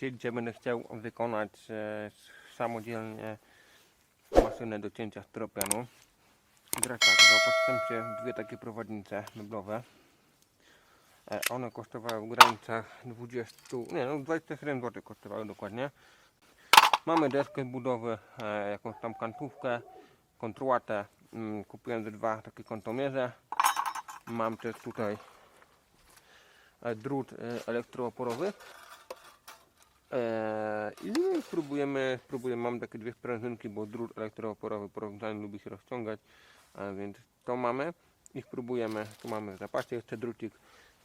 gdzie będę chciał wykonać e, samodzielnie maszynę do cięcia styropianu. Teraz tak, zaopatrzyłem się dwie takie prowadnice meblowe. E, one kosztowały w granicach 20, nie no 27 zł kosztowały dokładnie. Mamy deskę budowy, e, jakąś tam kantówkę, kontruatę. Mm, kupiłem ze dwa takie kątomierze. Mam też tutaj e, drut e, elektrooporowy. E, I spróbujemy, spróbujemy, mam takie dwie sprężynki, bo drut elektrooporowy porównanie lubi się rozciągać, więc to mamy i spróbujemy, tu mamy w zapasie jeszcze drucik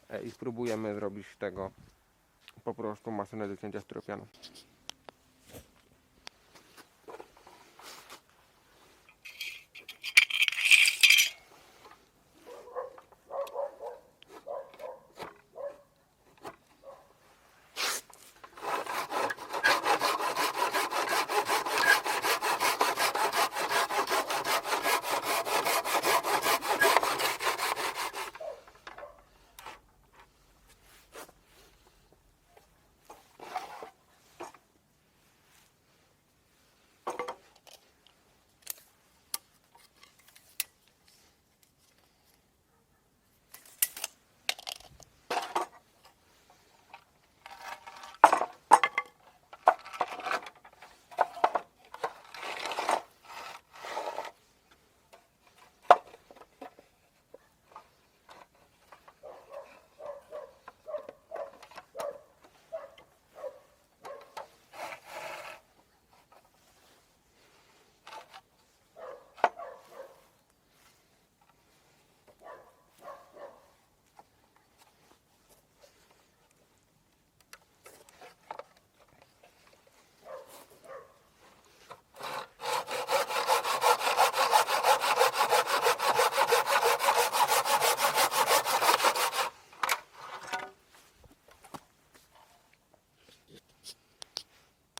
e, i spróbujemy zrobić z tego po prostu maszynę do cięcia styropianu.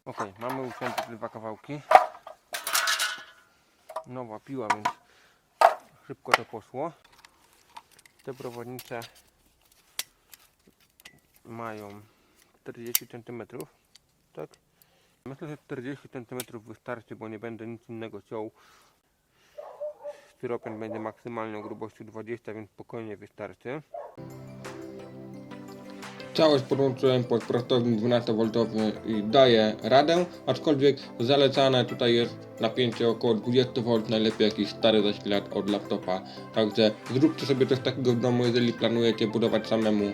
Ok, mamy ucięte te dwa kawałki. Nowa piła, więc szybko to poszło. Te prowadnice mają 40 cm. Tak? Myślę, że 40 cm wystarczy, bo nie będę nic innego ciął. Styropian będzie maksymalnie o grubości 20, więc spokojnie wystarczy. Całość podłączyłem pod prostownik 12V i daje radę, aczkolwiek zalecane tutaj jest napięcie około 20V, najlepiej jakiś stary zasilacz od laptopa. Także zróbcie sobie coś takiego w domu, jeżeli planujecie budować samemu